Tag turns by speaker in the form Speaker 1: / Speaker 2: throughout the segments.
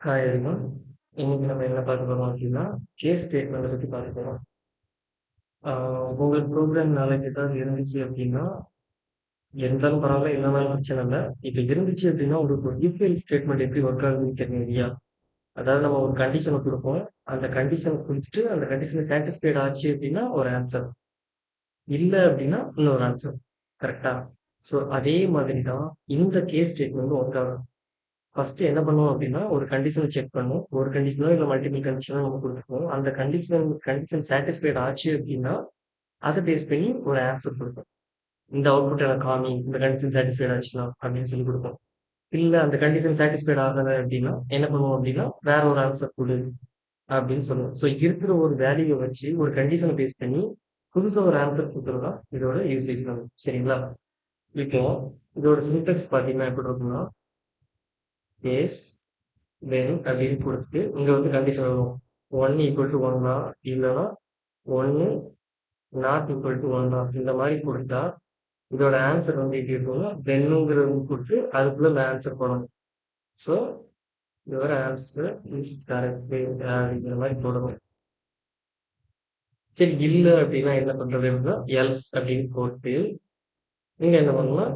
Speaker 1: Hi இன்னைக்கு நம்ம என்ன பார்க்க போறோம் அப்படின்னா, கேஸ் ஸ்டேட்மெண்ட் பத்தி பார்க்க போறோம். உங்களுக்கு ப்ரோக்ராம் நாலேஜ் ஏதாவது இருந்துச்சு அப்படின்னா, இருந்தாலும் பரவாயில்ல இல்லைனாலும் பிரச்சனை இல்லை இப்போ இருந்துச்சு அப்படின்னா, உங்களுக்கு ஒரு இஃப் ஸ்டேட்மெண்ட் எப்படி ஒர்க் ஆகுதுன்னு தெரியும் இல்லையா? அதாவது நம்ம ஒரு கண்டிஷனை கொடுப்போம் அந்த கண்டிஷனை கொடுத்துட்டு அந்த கண்டிஷனை சாட்டிஸ்ஃபைட் ஆச்சு அப்படின்னா ஒரு ஆன்சர். இல்லை அப்படின்னா இன்னொரு ஆன்சர். கரெக்டா ஸோ அதே மாதிரி தான் இந்த கேஸ் ஸ்டேட்மெண்ட் ஒர்க் ஆகும். ஃபர்ஸ்ட் என்ன பண்ணுவோம் அப்படின்னா, ஒரு கண்டிஷனை செக் பண்ணும். ஒரு கண்டிஷனோ இல்லை மல்டிபிள் கண்டிஷனோ நம்ம கொடுத்துருக்கோம் அந்த கண்டிஷன் கண்டிஷன் சாட்டிஸ்ஃபைட் ஆச்சு அப்படின்னா, அதை பேஸ் பண்ணி ஒரு ஆன்சர் கொடுப்போம் இந்த அவுட்புட் எனக்கு காமி. இந்த கண்டிஷன் சாட்டிஸ்ஃபைட் ஆச்சுன்னா அப்படின்னு சொல்லி கொடுப்போம் இல்லை அந்த கண்டிஷன் சாட்டிஸ்ஃபைட் ஆகலை அப்படின்னா, என்ன பண்ணுவோம் அப்படின்னா, வேற ஒரு ஆன்சர் கொடு அப்படின்னு சொல்லுவோம். ஸோ இருக்கிற ஒரு வேல்யூவை வச்சு ஒரு கண்டிஷனை பேஸ் பண்ணி புதுசாக ஒரு ஆன்சர் கொடுக்குறதா இதோட யூசேஜ் நம்ம. சரிங்களா? இப்போ இதோட சிம்டெக்ஸ் பார்த்தீங்கன்னா எப்படி இருக்கும்னா, எஸ் தென் அப்படின்னு கொடுத்துட்டு இங்க வந்து கண்டிஷன் வரும். ஒன் ஈக்குவல் டூ 1 இல்லைன்னா 1 நாட் ஈக்குவல் ஒன் 1 இந்த மாதிரி கொடுத்தா இதோட ஆன்சர் வந்து எப்படி இருக்கும்னா, தென்னுங்கிறது கொடுத்து அதுக்குள்ள இந்த ஆன்சர் போடணும். So your answer is correct அப்படிங்கிற மாதிரி போடணும். சரி இல்லை அப்படின்னா என்ன பண்றது அப்படின்னா, எல்ஸ் அப்படின்னு போட்டு, நீங்க என்ன பண்ணலாம்,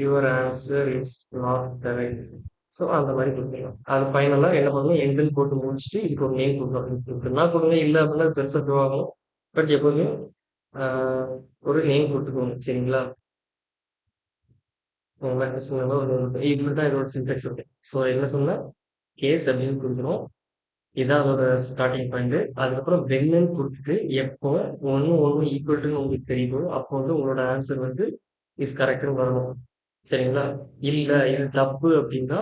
Speaker 1: your answer is not correct. So அந்த மாதிரி கொடுக்கலாம் அது ஃபைனலாக என்ன பண்ணணும், எண்டுன்னு போட்டு முடிச்சுட்டு இதுக்கு ஒரு நேம் குடுக்கணும். இப்படின்னா கொடுங்க, இல்ல அப்படின்னா பெருசா த்ரோ பட் எப்பவுமே ஒரு நேம் குடுத்துக்கோங்க. சரிங்களா? இப்படிதான் இதோட சின்டாக்ஸ் இருக்கு. ஸோ என்ன சொன்னா, கேஸ் அப்படின்னு குடுக்குறோம். இதான் அதோட ஸ்டார்டிங் பாயிண்ட். அதுக்கப்புறம் வென்னு கொடுத்துட்டு எப்போ ஒன்று ஒன்று ஈக்குவல்ட்டுன்னு உங்களுக்கு தெரியுதோ, அப்போ வந்து உங்களோட ஆன்சர் வந்து இஸ் கரெக்டுன்னு வரணும். சரிங்களா? இல்ல இது தப்பு அப்படின்னா,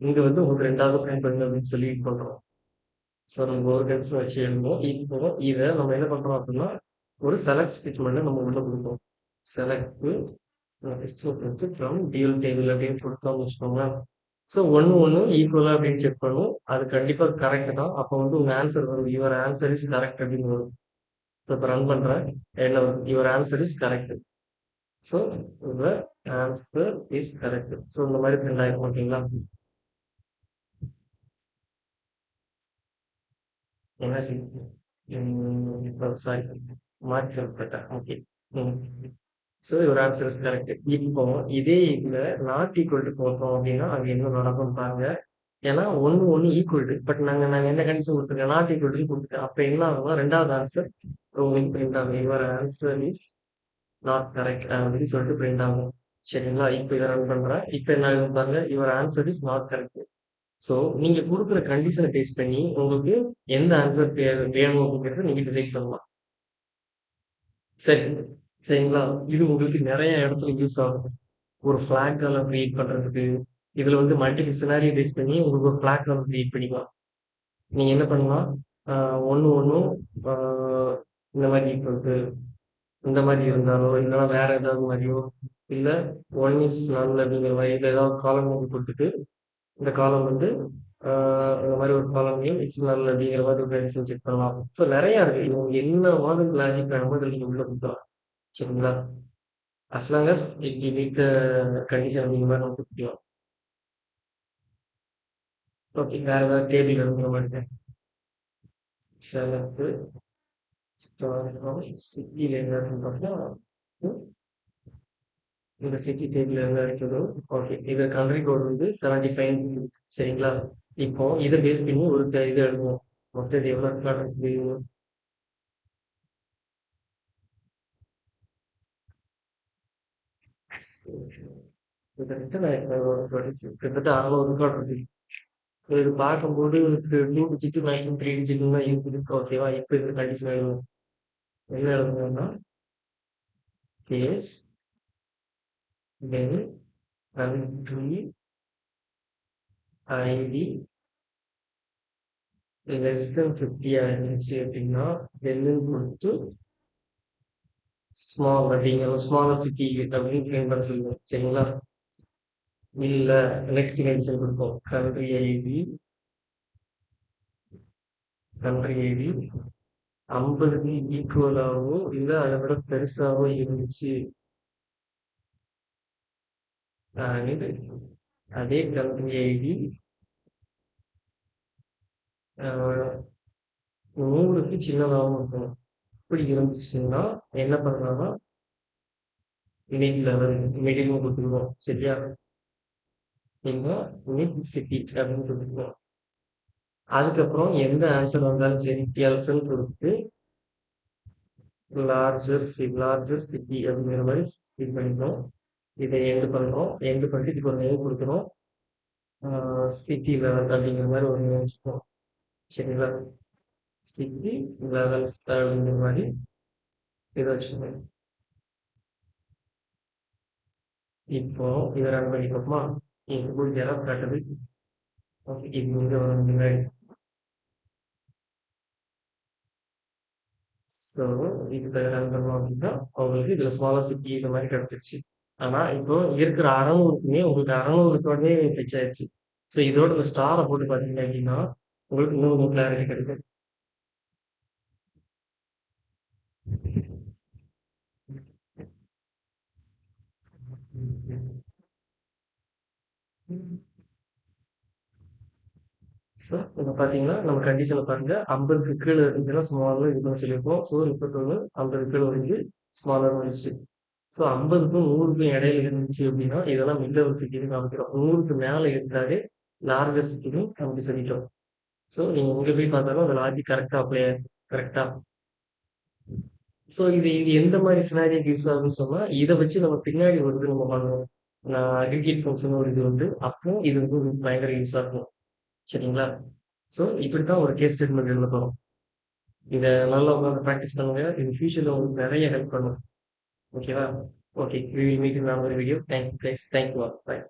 Speaker 1: இங்க வந்து உங்களுக்கு ரெண்டாவது பயன்படுங்க அப்படின்னு சொல்லி இது பண்றோம். ஸோ நம்ம ஒரு கண்டிஷன் வச்சு எழுதுவோம். இப்போ இதை நம்ம என்ன பண்றோம் அப்படின்னா, ஒரு செலக்ட் ஸ்டேட்மெண்ட்ட நம்ம உள்ள கொடுப்போம் செலக்ட் கொடுத்து ஃப்ரம் டியூல் டேபிள் அப்படின்னு கொடுத்தோம்னு வச்சுக்கோங்களேன். ஸோ ஒன்று ஒன்று ஈக்குவலாக அப்படின்னு செக் பண்ணும். அது கண்டிப்பாக கரெக்ட் தான். அப்போ வந்து உங்கள் ஆன்சர் வரும். யுவர் ஆன்சர் இஸ் கரெக்ட் அப்படின்னு வரும். ஸோ இப்போ ரன் பண்ணுறேன் என்ன your answer is correct. So your answer is correct. So இந்த மாதிரி பிரிண்ட் ஆயிரும். ஓகேங்களா? என்னாச்சு? ம் sorry sorry. Mark select okay. ம். So your answer is correct. இப்போ இதே இதுல நாட் ஈக்குவல் டூ போட்டோம் அப்படின்னா, அங்க என்ன நடக்கும் பாருங்க. ஏன்னா 1 1 ஈக்குவல் டூ பட் நாங்க நாங்க என்ன கண்டிஷன் குடுத்துருக்கோம், நாட் ஈக்குவல் டூ குடுத்துட்டேன். அப்ப என்ன ஆகும்னா 2வது ஆன்சர் உங்களுக்கு பிரிண்ட் ஆகும். Your answer is not correct அப்படின்னு சொல்லிட்டு பிரிண்ட் ஆகும். சரிங்களா? இப்போ இதை ரன் பண்ணுறேன் இப்போ என்ன பாருங்க, your answer is not correct. So நீங்கள் கொடுக்குற கண்டிஷனை பேஸ் பண்ணி உங்களுக்கு எந்த ஆன்சர் வேணும் அப்படிங்கிறத நீங்க டிசைட் பண்ணலாம். சரி. சரிங்களா? இது உங்களுக்கு நிறைய இடத்துல யூஸ் ஆகும். ஒரு ஃபிளாக் கலர் க்ரியேட் பண்ணுறதுக்கு இதில் வந்து மல்டிபிள் சினாரியோ பேஸ் பண்ணி உங்களுக்கு ஒரு ஃபிளாக் கலர் க்ரியேட் பண்ணிக்கலாம். நீங்க என்ன பண்ணலாம், ஒன்று ஒன்றும் இந்த மாதிரி இப்போ இந்த மாதிரி இருந்தாலோ, இல்லைன்னா வேற ஏதாவது மாதிரியோ இல்ல ஒன் இஸ் நல் அப்படிங்கிற மாதிரி ஏதாவது காலம் வந்து குடுத்துட்டு, இந்த காலம் வந்து இந்த மாதிரி ஒரு காலம் இஸ் நல் அப்படிங்கிற மாதிரி ஒரு கண்டிஷன் செக் பண்ணலாம். ஸோ நெறைய இருக்கு. இவங்க என்ன மாதிரி லாஜிக் வேணுமோ இதில நீங்க உள்ள கொடுக்கலாம் சரிங்களா? As long as it will condition அப்படிங்கிற மாதிரி நம்ம கொடுத்துக்கலாம் ஓகே. வேற ஏதாவது டேபிள் எழுதுற மாதிரி செலக்ட் ஸ்டார் என்ன பார்த்தா, இந்த சிட்டி டேபிள்ல என்ன இருக்குதோ, ஓகே. இது கண்ட்ரி கோட் வந்து 75 சரிங்களா? இப்போ இத பேஸ் பண்ணி ஒரு இது எழுதுவோம். மொத்தம் இது எவ்வளோ இருக்குது? கிட்டத்தட்ட நான் ஒரு 26 கிட்டத்தட்ட 600 ரெக்கார்ட் இருக்கு. ஸோ இது பார்க்கும்போது 2 டிஜிட் மேக்ஸிமம் 3 டிஜிட்ன்னு தான் இருக்குது. ஓகேவா? இப்போ இது கண்டிஷன் எழுதுவோம். என்ன எழுதணும்னா, case then country ID less than 50 இருந்துச்சு அப்படின்னா, தென்னு குடுத்து ஸ்மால் அப்படிங்கிற ஸ்மாலர் சிட்டி அப்படின்னு பிரிண்ட் பண்ண சொல்லுவோம். சரிங்களா? இல்லை நெக்ஸ்ட் கண்டிஷன் கொடுப்போம் கண்ட்ரி ஐடி கண்ட்ரி ஐடி ஐம்பதுக்கு ஈக்குவலாகவோ இல்ல அத விட பெருசாவோ இருந்துச்சு. அதே கம்பெனி ஐடி நூறுக்கு சின்னதாகவும் இருக்கும். இப்படி இருந்துச்சுன்னா என்ன பண்ணலாம்னா மிட் லெவல் மிடில் கொடுத்துருவோம் சரியா? நீங்க மிட் சிட்டி அப்படின்னு கொடுத்துருவோம். அதுக்கப்புறம் எந்த ஆன்சர் வந்தாலும் சரி எல்சல் கொடுத்து லார்ஜர் சி லார்ஜர் சிட்டி அப்படிங்கிற மாதிரி இது பண்ணிக்கணும். இதை எண்டு பண்ணுறோம் எண்டு பண்ணிட்டு இதுக்கு ஒரு நேம் கொடுக்குறோம் சிட்டி லெவல் அப்படிங்கிற மாதிரி ஒரு நேம் வச்சுக்கோம் சரிங்களா? சிட்டி லெவல்ஸ் அப்படிங்கிற மாதிரி இதை வச்சுக்கோங்க. இப்போ இதை ரன் பண்ணிக்கோமா எங்களுக்கு கூட காட்டுது. ஓகே இது இங்கே முன்னாடி. ஸோ இது ரன் அப்படின்னா அவங்களுக்கு இதுல ஸ்மாலர் சிட்டி இந்த மாதிரி கிடைச்சிருச்சு. ஆனா இப்போ இருக்கிற அறநூறுக்குமே உங்களுக்கு அறநூறுத்தோடவே பிச் ஆயிடுச்சு. ஸோ இதோட இந்த ஸ்டாரை போட்டு பாத்தீங்க அப்படின்னா உங்களுக்கு நூறு கிளாரிட்டி கிடைக்கும். ஸோ இப்போ பார்த்தீங்கன்னா நம்ம கண்டிஷனை பாருங்க. ஐம்பதுக்கு கீழே இருந்துச்சுன்னா ஸ்மாலர் இது பண்ண சொல்லியிருக்கோம். ஸோ முப்பத்தொன்று ஐம்பது கீழே வரைக்கும் ஸ்மாலர் வந்துச்சு ஸோ ஐம்பதுக்கும் நூறுக்கும் இடையில இருந்துச்சு அப்படின்னா இதெல்லாம் மிட் லெவல் காமிச்சிடும் காமிக்கிறோம் நூறுக்கு மேலே இருந்தாலே லார்ஜர் சிட்டின்னு அப்படி சொல்லிட்டோம். ஸோ நீங்கள் உங்க போய் பார்த்தாலும் அந்த லாஜிக் கரெக்டாக அப்ளை கரெக்டாக ஸோ இது இது எந்த மாதிரி சினாரியோக்கு யூஸ் ஆகும்னு சொன்னால் இதை வச்சு நம்ம பின்னாடி வருது நம்ம பண்ணுவோம் நான் அக்ரிகேட் ஃபங்க்ஷன் ஒரு இது வந்து அப்போ இது வந்து பயங்கர யூஸ் ஆகும் சரிங்களா? ஸோ இப்படி தான் ஒரு கேஸ் ஸ்டேட்மெண்ட் எழுத போகிறோம் இதை நல்லா உங்களால் ப்ராக்டிஸ் பண்ணுங்க. இது ஃபியூச்சரில் உங்களுக்கு நிறைய ஹெல்ப் பண்ணும். ஓகேவா okay we will meet in video thank you thank thank you bye